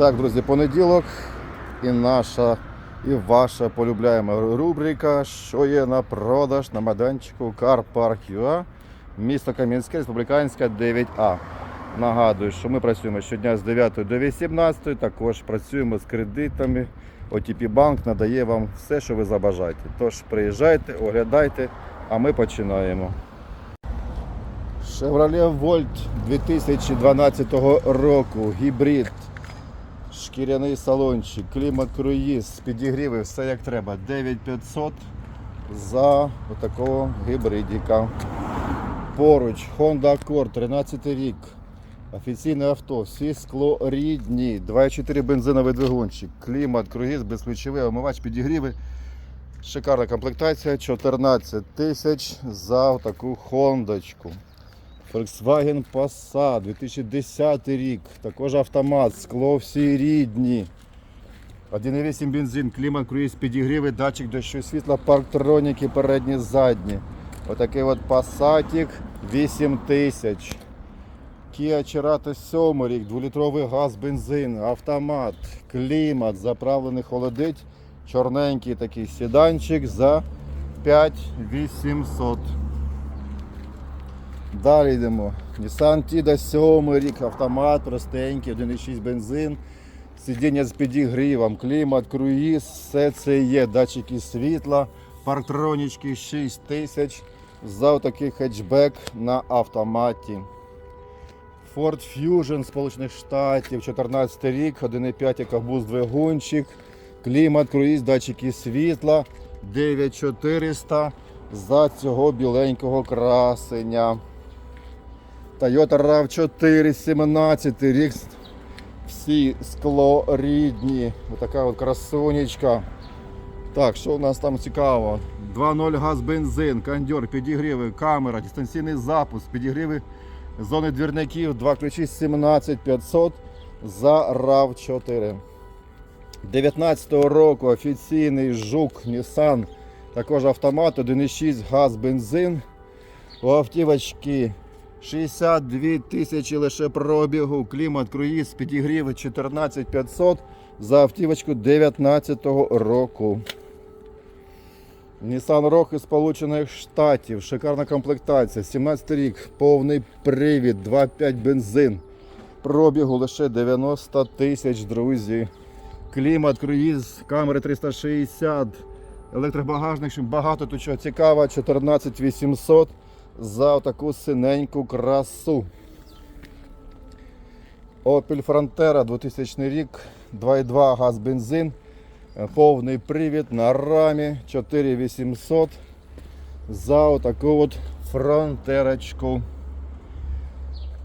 Так, друзі, понеділок і наша, і ваша полюбляєма рубрика, що є на продаж на майданчику Car Park UA, місто Кам'янське, Республіканська 9А. Нагадую, що ми працюємо щодня з 9 до 18, також працюємо з кредитами. OTP Банк надає вам все, що ви забажаєте. Тож приїжджайте, оглядайте, а ми починаємо. Chevrolet Volt 2012 року, гібрид, шкіряний салончик, клімат круїз, підігріви, все як треба. 9500 за отакого гібридіка. Поруч Honda Accord, 13 рік. Офіційне авто, всі скло рідні, 2,4 бензиновий двигунчик, клімат, круїз, безключовий омивач, підігріви. Шикарна комплектація, 14 тисяч за таку хондочку. Volkswagen Passat 2010 рік, також автомат, скло всі рідні. 1,8 бензин, клімат, круїз, підігріви, датчик дощу світла, парктроніки передні, задні. Отакий от Passatик 8 тисяч. Kia Cerato 7 рік, 2-літровий газ, бензин, автомат, клімат, заправлений холодить, чорненький такий седанчик за 5800. Далі йдемо. Nissan Tiida 7 рік, автомат, простенький, 1,6 бензин, сидіння з підігрівом, клімат, круїз, все це є, датчики світла, парктронічки 6 тисяч за такий хетчбек на автоматі. Ford Fusion Сполучених Штатів, 14 рік, 1,5 екобуз двигунчик, клімат, круїз, датчики світла, 9400 за цього біленького красення. Toyota RAV4 17 рік. Всі скло рідні. Отака от красунечка. Так, що у нас там цікаво? 2.0 газ бензин, кондьор, підігріви, камера, дистанційний запуск, підігріви зони двірників, два ключі 17500 за RAV4. 19 року офіційний жук Nissan, також автомат, 1.6 газ бензин. У автівочки 62 тисячі лише пробігу, клімат, круїз, підігріви 14500 за автівочку 19 року. Nissan Rogue із Сполучених Штатів, шикарна комплектація, 17 рік, повний привід, 2.5 бензин. Пробігу лише 90 тисяч, друзі. Клімат, круїз, камери 360, електробагажник, багато тут чого цікаво, 14800 за таку синеньку красу. Opel Frontera 2000 рік, 2,2 газ бензин, е, повний привід на рамі 4800 за отаку от фронтерочку.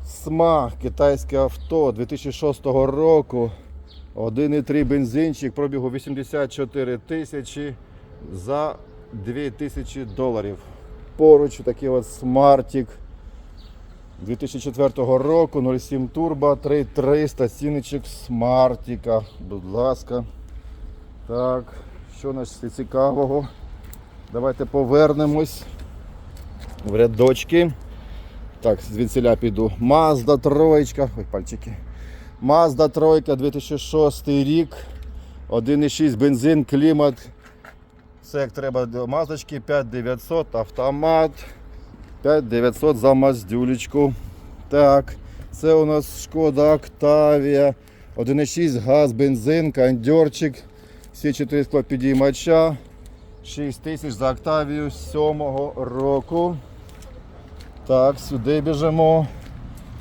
СМА, китайське авто 2006 року. 1,3 бензинчик, пробігу 84 тисячі за 2000 доларів. Поруч такий от смартик 2004 року 07 турбо 3300 ціничок смартика. Будь ласка. Так, що нас цікавого? Давайте повернемось в рядочки. Так, звідсіля піду. Mazda троєчка. Ой, пальчики. Mazda тройка 2006 рік. 1,6 бензин, клімат. Все як треба до мазочки 5900, автомат. 5900 за маздюлечку. Так, це у нас шкода Октавія. 1,6 газ, бензин, кондьорчик. Всі 4 скло підіймача. 6 тисяч за Октавію 7 року. Так, сюди біжимо.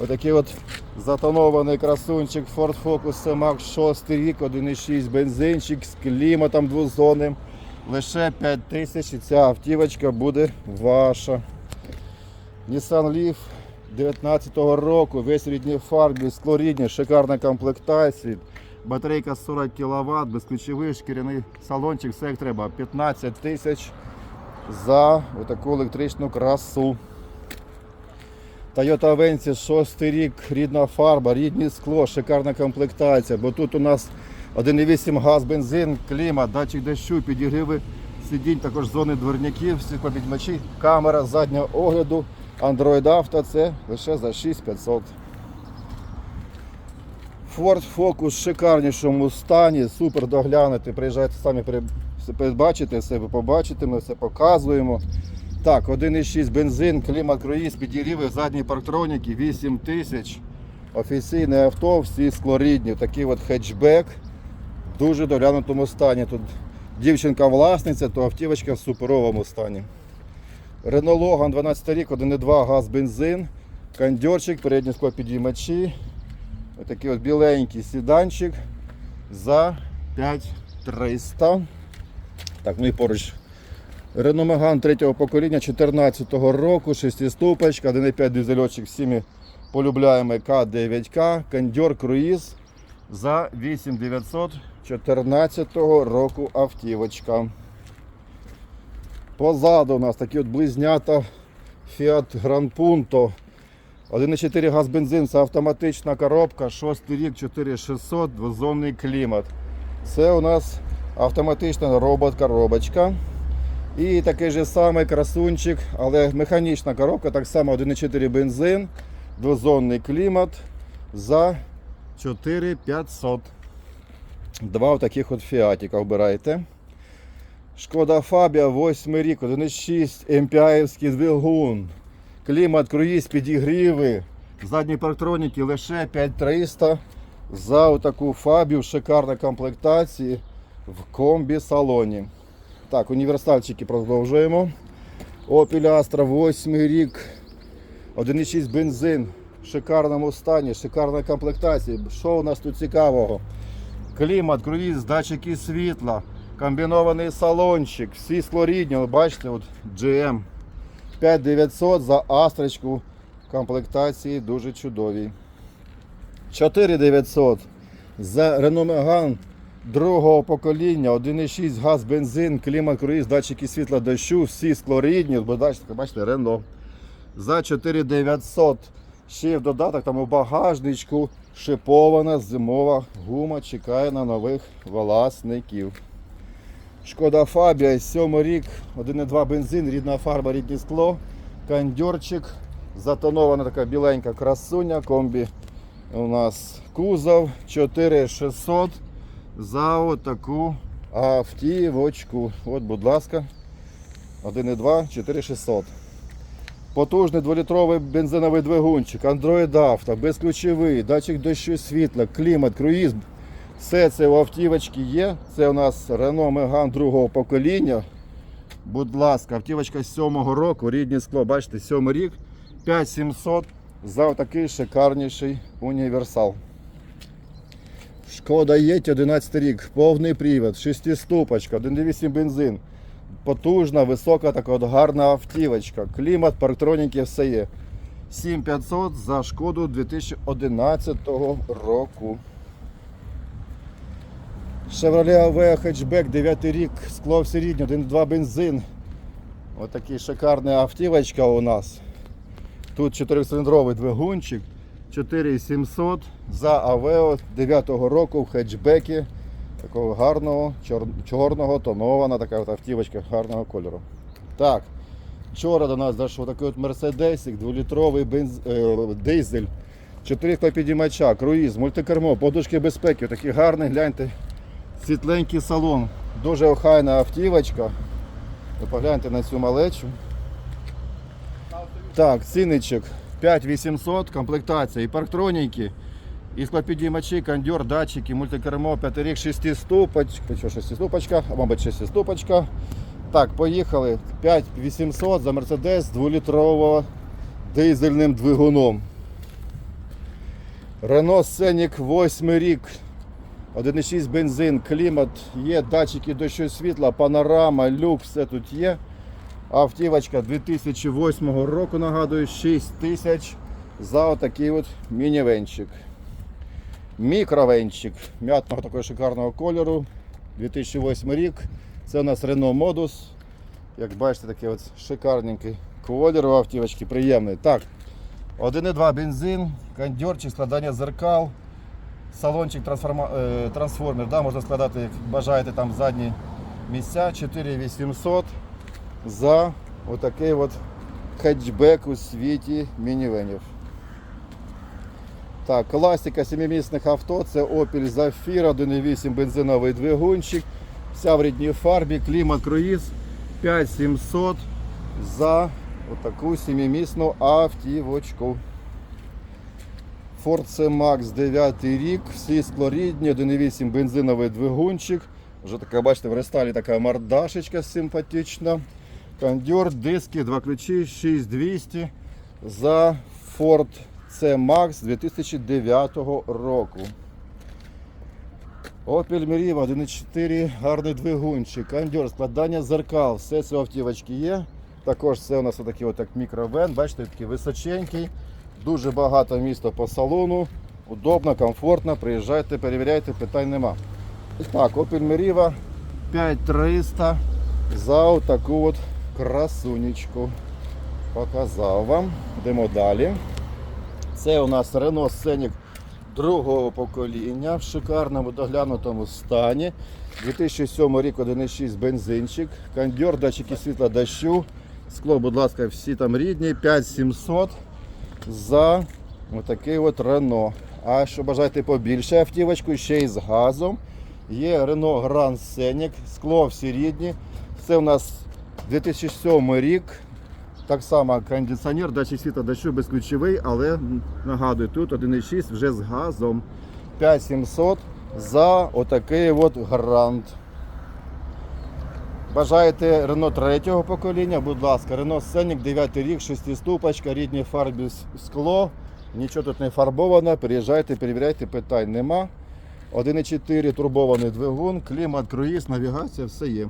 Отакий от затонований красунчик Ford Focus C-Max 6 рік, 1,6 бензинчик з кліматом двозонним. Лише 5 тисяч і ця автівочка буде ваша. Nissan Leaf 19 року, весь рідній фарбі, склорідні, шикарна комплектація. Батарейка 40 кВт, безключовий шкіряний салончик, все як треба. 15 тисяч за таку електричну красу. Toyota Avensis 6 рік, рідна фарба, рідне скло, шикарна комплектація. Бо тут у нас 1,8 газ, бензин, клімат, датчик дощу, підігріви сидінь, також зони дверняків, світлопідмачі, камера заднього огляду, Android Auto це лише за 6500. Ford Focus в шикарнішому стані, супер доглянути. Приїжджайте самі передбачите, все побачите, ми все показуємо. Так, 1,6 бензин, клімат круїз, підігріви, задні парктроніки, 8 тисяч. Офіційне авто, всі склорідні. Такий от хетчбек дуже доглянутому стані. Тут дівчинка власниця, то автівочка в суперовому стані. Renault Logan 12 рік, 1,2 газ бензин, кондьорчик, передні склопідіймачі. Ось такий от біленький сіданчик за 5300. Так, ну і поруч. Renault Megane третього покоління 2014 року, 6 ступочка, 1,5 дизельочок всіми полюбляємо К9К, кондьор круїз за 8914 року автівочка. Позаду у нас такі от близнята Fiat Gran Punto. 1,4 газ бензин, це автоматична коробка, 6 рік, 4600, двозонний клімат. Це у нас автоматична робот-коробочка. І такий же самий красунчик, але механічна коробка, так само 1,4 бензин, двозонний клімат за 4500. Два таких от фіатіка обирайте. Шкода Фабія 8 рік, 1,6 МПАївський двигун. Клімат, круїз, підігріви. Задні парктроніки лише 5300 за отаку фабію в шикарній комплектації в комбі-салоні. Так, універсальчики продовжуємо. Opel Astra 8 рік. 1,6 бензин в шикарному стані, шикарна комплектація. Що у нас тут цікавого? Клімат, круїз, датчики світла, комбінований салончик, всі склорідні, бачите, от GM 5900 за астрочку комплектації дуже чудові. 4900 за Renault Megane другого покоління, 1,6 газ, бензин, клімат, круїз, датчики світла дощу, всі склорідні, бачите, бачите, Renault. За 4900 ще в додаток там у багажничку шипована зимова гума чекає на нових власників. Шкода Фабія, 7 рік, 1,2 бензин, рідна фарба, рідне скло, кондьорчик, затонована така біленька красуня, комбі у нас кузов 4600 за отаку автівочку. От, будь ласка, 1,2 4600. Потужний 2-літровий бензиновий двигунчик, Android Auto, безключовий, датчик дощу світла, клімат, круїз. Все це у автівочки є. Це у нас Renault Megane другого покоління. Будь ласка, автівочка з 7-го року, рідне скло, бачите, 7 рік, 5700 за такий шикарніший універсал. Шкода Єті 11 рік, повний привід, 6-ступочка, 1,8 бензин. Потужна, висока, така от гарна автівочка. Клімат, парктроніки, все є. 7500 за шкоду 2011 року. Chevrolet AV хетчбек 9 рік, скло все рідне, 1,2 бензин. Ось такий шикарна автівочка у нас. Тут 4-циліндровий двигунчик, 4700 за Aveo 9 року в хетчбекі. Такого гарного, чор- чорного, тонована така от автівочка гарного кольору. Так, вчора до нас зайшов такий от Мерседесик, 2-літровий бенз... е, дизель, 4 підіймача, круїз, мультикермо, подушки безпеки, такий гарний, гляньте, світленький салон. Дуже охайна автівочка. Погляньте на цю малечу. Так, цінничок 5800, комплектація і парктроніки, і склопідіймачі, кондьор, датчики, мультикермо, 5 рік, 6 ступочка, що 6 ступочка, а мабуть 6 ступочка. Так, поїхали. 5800 за Мерседес 2-літрового дизельним двигуном. Renault Scenic 8 рік. 1,6 бензин, клімат, є датчики дощу світла, панорама, люк, все тут є. Автівочка 2008 року, нагадую, 6 тисяч за отакий от мінівенчик. Мікровенчик м'ятного такого шикарного кольору. 2008 рік. Це у нас Renault Modus. Як бачите, такий от шикарненький колір у автівочки, приємний. Так, 1,2 бензин, кондьорчик, складання зеркал, салончик трансформа... е, трансформер. Да, можна складати, як бажаєте, там задні місця. 4800 за отакий от хетчбек у світі мінівенів. Так, класика сімимісних авто це Opel Zafira 1.8 бензиновий двигунчик. Вся в рідній фарбі, клімат круїз 5700 за отаку сімимісну автівочку. Ford C-Max 9 рік, всі склорідні, 1.8 бензиновий двигунчик. Вже така, бачите, в рестайлі така мордашечка симпатична. Кондьор, диски, два ключі, 6200 за Ford C-Max 2009 року. Opel Meriva 1.4, гарний двигунчик, кондьор, складання зеркал, все це автівочки є. Також це у нас отакий от як мікровен, бачите, такий височенький, дуже багато міста по салону, удобно, комфортно, приїжджайте, перевіряйте, питань нема. Так, Opel Meriva 5300 за таку от красунечку. Показав вам. Йдемо далі. Це у нас Renault Scenic другого покоління в шикарному доглянутому стані. 2007 рік 1,6 бензинчик, кондьор, датчики світла дощу. Скло, будь ласка, всі там рідні, 5700 за отакий от Renault. А що бажаєте побільше автівочку, ще й з газом. Є Renault Grand Scenic, скло всі рідні. Це у нас 2007 рік. Так само кондиціонер, датчик світла дощу безключовий, але нагадую, тут 1,6 вже з газом. 5700 за отакий от грант. Бажаєте Renault третього покоління, будь ласка, Renault Scenic 9 рік, 6 ступочка, рідні фарбі скло, нічого тут не фарбовано, переїжджайте, перевіряйте, питань нема. 1,4 турбований двигун, клімат, круїз, навігація, все є.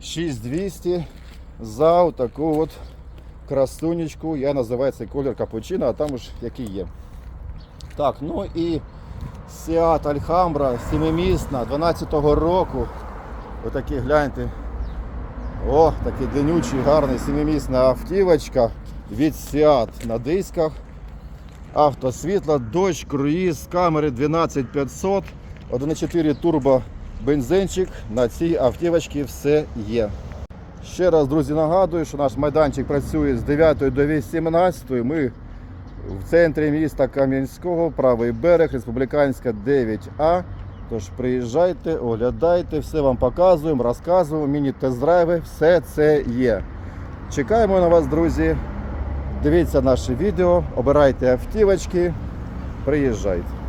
6200 за таку от красунечку. Я називаю цей колір капучино, а там уж який є. Так, ну і Seat Alhambra 7-місна 12-го року. Отакий гляньте. О, такий денючий, гарний 7-місна автівочка від Seat на дисках. Автосвітло, дощ, круїз, камери 12500, 1.4 турбо бензинчик. На цій автівочці все є. Ще раз, друзі, нагадую, що наш майданчик працює з 9 до 18. Ми в центрі міста Кам'янського, правий берег, Республіканська 9А. Тож приїжджайте, оглядайте, все вам показуємо, розказуємо, міні-тест-драйви, все це є. Чекаємо на вас, друзі. Дивіться наше відео, обирайте автівочки, приїжджайте.